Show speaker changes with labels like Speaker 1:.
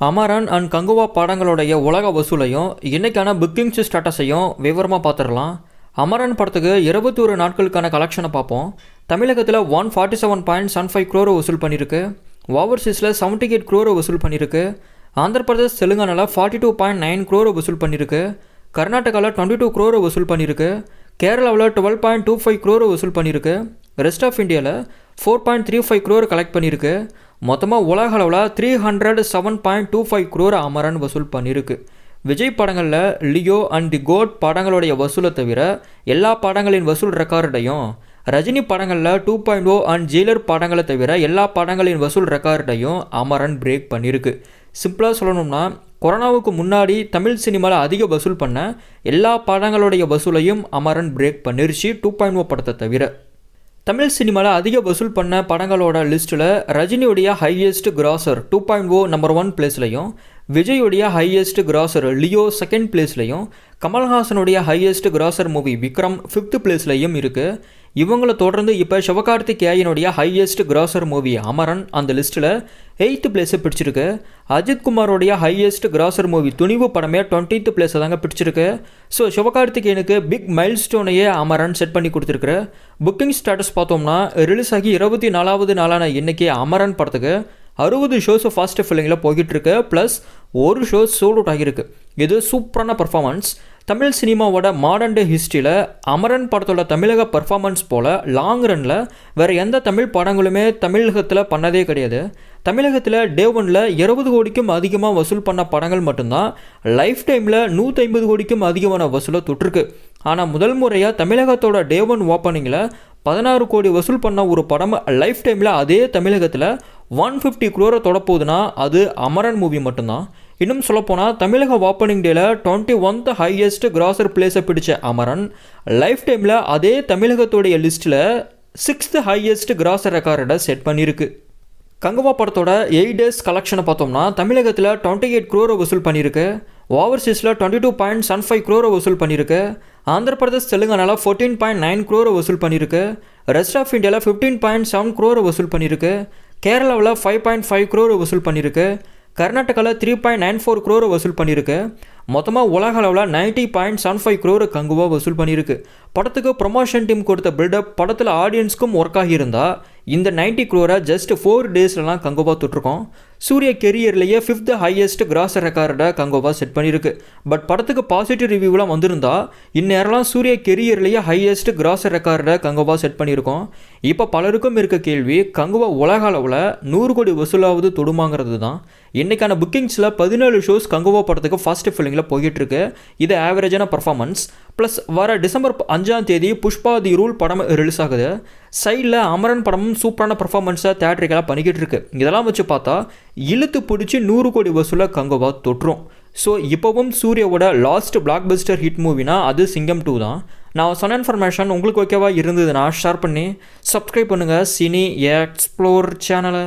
Speaker 1: Amaran and Kanguva படங்களுடைய உலக வசூலையும் இன்றைக்கான bookings ஸ்டேட்டஸையும் விவரமாக பார்த்துடலாம் அமரன் படத்துக்கு இருபத்தி ஒரு நாட்களுக்கான கலெக்ஷனை பார்ப்போம். தமிழகத்தில் one forty seven point seven five க்ரோரை வசூல் பண்ணியிருக்கு ஓவர்சீஸில் செவன்ட்டி எயிட் க்ரோரை வசூல் பண்ணியிருக்கு ஆந்திர பிரதேஷ் தெலுங்கானாவில் ஃபார்ட்டி டூ பாயிண்ட் நைன் க்ரோரை வசூல் பண்ணியிருக்கு கர்நாடகாவில் டுவெண்ட்டி டூ க்ரோரை வசூல் பண்ணியிருக்கு கேரளாவில் டுவெல் பாயிண்ட் டூ ஃபைவ் க்ரோரை வசூல் பண்ணியிருக்கு ரெஸ்ட் ஆஃப் இந்தியாவில் four point three five crore collect பண்ணியிருக்கு மொத்தமாக உலக அளவில் three hundred seven point two five crore Amaran வசூல் பண்ணியிருக்கு விஜய் படங்களில் லியோ அண்ட் தி கோட் படங்களுடைய வசூலை தவிர எல்லா படங்களின் வசூல் ரெக்கார்டையும் ரஜினி படங்களில் two point O oh and Jailer படங்களை தவிர எல்லா படங்களின் வசூல் ரெக்கார்டையும் அமரன் பிரேக் பண்ணியிருக்கு சிம்பிளாக சொல்லணும்னா கொரோனாவுக்கு முன்னாடி தமிழ் சினிமாவில் அதிக வசூல் பண்ண எல்லா படங்களுடைய வசூலையும் அமரன் பிரேக் பண்ணிருச்சு டூ பாயிண்ட் ஓ படத்தை தவிர. தமிழ் சினிமாவில் அதிக வசூல் பண்ண படங்களோட லிஸ்ட்டில் ரஜினியுடைய highest grosser two point O number one பிளேஸ்லையும் விஜயுடைய ஹையஸ்ட் கிராசர் லியோ செகண்ட் பிளேஸ்லையும் கமல்ஹாசனுடைய highest grosser movie Vikram fifth பிளேஸ்லையும் இருக்குது இவங்களை தொடர்ந்து இப்போ சிவகார்த்திகேயனுடைய ஹையஸ்ட் கிராசர் மூவி அமரன் அந்த லிஸ்ட்டில் எயித்து பிளேஸை பிடிச்சிருக்கு. அஜித் குமாரோடைய ஹையஸ்ட் கிராசர் மூவி துணிவு படமே டுவெண்ட்டீத் பிளேஸை தாங்க பிடிச்சிருக்கு. ஸோ சிவகார்த்திகேயனுக்கு பிக் மைல் ஸ்டோனையே அமரன் செட் பண்ணி கொடுத்துருக்குற புக்கிங் ஸ்டேட்டஸ் பார்த்தோம்னா ரிலீஸ் ஆகி இருபத்தி நாலாவது நாளான இன்னைக்கு அமரன் படத்துக்கு அறுபது ஷோஸ் ஃபாஸ்ட் ஃபில்லிங்கில் போய்கிட்டு இருக்கு. ப்ளஸ் ஒரு ஷோ சோல் அவுட் ஆகியிருக்கு. இது சூப்பரான பர்ஃபார்மன்ஸ் தமிழ் சினிமாவோட மாடர்ன் டே ஹிஸ்ட்ரியில் அமரன் படத்தோட தமிழக பர்ஃபார்மன்ஸ் போல் லாங் ரனில் வேறு எந்த தமிழ் படங்களுமே தமிழகத்தில் பண்ணதே கிடையாது. தமிழகத்தில் டே ஒனில் இருபது கோடிக்கும் அதிகமாக வசூல் பண்ண படங்கள் மட்டும்தான் லைஃப் டைமில் நூற்றி ஐம்பது கோடிக்கும் அதிகமான வசூலை தொற்றுருக்கு ஆனால் முதல் முறையாக தமிழகத்தோட டே ஒன் ஓப்பனிங்கில் பதினாறு கோடி வசூல் பண்ண ஒரு படம் லைஃப் டைமில் அதே தமிழகத்தில் ஒன் ஃபிஃப்டி குரோரை தொடப்போகுதுன்னா அது அமரன் மூவி மட்டும்தான். இன்னும் சொல்லப்போனால் தமிழக ஓப்பனிங் டேல டுவெண்ட்டி ஒன்த் ஹையஸ்ட் கிராசர் பிளேஸை பிடிச்ச அமரன் லைஃப் டைமில் அதே தமிழகத்துடைய லிஸ்ட்டில் சிக்ஸ்த் ஹையஸ்ட் கிராசர் ரெக்கார்டை செட் பண்ணியிருக்கு கங்குவா படத்தோட எயிட் டேஸ் கலெக்ஷனை பார்த்தோம்னா தமிழகத்தில் டுவெண்ட்டி எயிட் க்ரோரை வசூல் பண்ணியிருக்கு ஓவர்சீஸில் twenty two point seven five க்ரோரை வசூல் பண்ணியிருக்கு ஆந்திர பிரதேஷ் தெலுங்கானாவில் ஃபோர்டீன் பாயிண்ட் நைன் க்ரோரை வசூல் பண்ணியிருக்கு ரெஸ்ட் ஆஃப் இந்தியாவில் ஃபிஃப்டீன் பாயிண்ட் செவன் க்ரோரை வசூல் பண்ணியிருக்கு கேரளாவில் ஃபைவ் பாயிண்ட் ஃபைவ் க்ரோரை வசூல் பண்ணியிருக்கு கர்நாடகாவில் த்ரீ பாயிண்ட் நைன் ஃபோர் க்ரோரை வசூல் பண்ணியிருக்கு. மொத்தமாக உலக அளவில் ninety point seven five crore Kanguva வசூல் பண்ணியிருக்கு. படத்துக்கு ப்ரொமோஷன் டீம் கொடுத்த பில்டப் படத்தில் ஆடியன்ஸ்க்கும் ஒர்க் ஆகியிருந்தால் இந்த நைன்ட்டி க்ரோரை ஜஸ்ட் ஃபோர் டேஸ்லலாம் கங்கோபா தொட்டிருக்கோம் சூரிய கெரியர்லேயே ஃபிஃப்த் ஹையஸ்ட் கிராஸ் ரெக்கார்டை கங்கோபா செட் பண்ணியிருக்கு பட் படத்துக்கு பாசிட்டிவ் ரிவ்யூலாம் வந்திருந்தா இந்நேரம்லாம் சூரிய கெரியர்லேயே ஹையஸ்ட் கிராஸ் ரெக்கார்டை கங்கோபா செட் பண்ணியிருக்கோம் இப்போ பலருக்கும் இருக்க கேள்வி கங்கோபா உலக அளவில் நூறு கோடி வசூலாவது தொடுமாங்கிறது தான். இன்றைக்கான புக்கிங்ஸில் பதினேழு ஷோஸ் கங்கோபா படத்துக்கு ஃபர்ஸ்ட் ஃபில்லிங்கில் போயிட்டுருக்கு இது ஆவரேஜான பர்ஃபார்மன்ஸ் ப்ளஸ் வர டிசம்பர் அஞ்சாம் தேதி புஷ்பா தி ரூல் படம் ரிலீஸ் ஆகுது. சைடில் அமரன் படமும் சூப்பரான பர்ஃபார்மன்ஸாக தேட்டரிக்கெல்லாம் பண்ணிக்கிட்டு இருக்கு இதெல்லாம் வச்சு பார்த்தா இழுத்து பிடிச்சி நூறு கோடி வசூலை கங்குவா தொற்றும். ஸோ இப்போவும் சூர்யாவோட லாஸ்ட் பிளாக் பஸ்டர் ஹிட் மூவினா அது சிங்கம் டூ தான். நான் சொன்ன இன்ஃபர்மேஷன் உங்களுக்கு ஓகேவா இருந்ததுன்னா ஷேர் பண்ணி சப்ஸ்கிரைப் பண்ணுங்கள் சினி எக்ஸ்ப்ளோர் சேனலை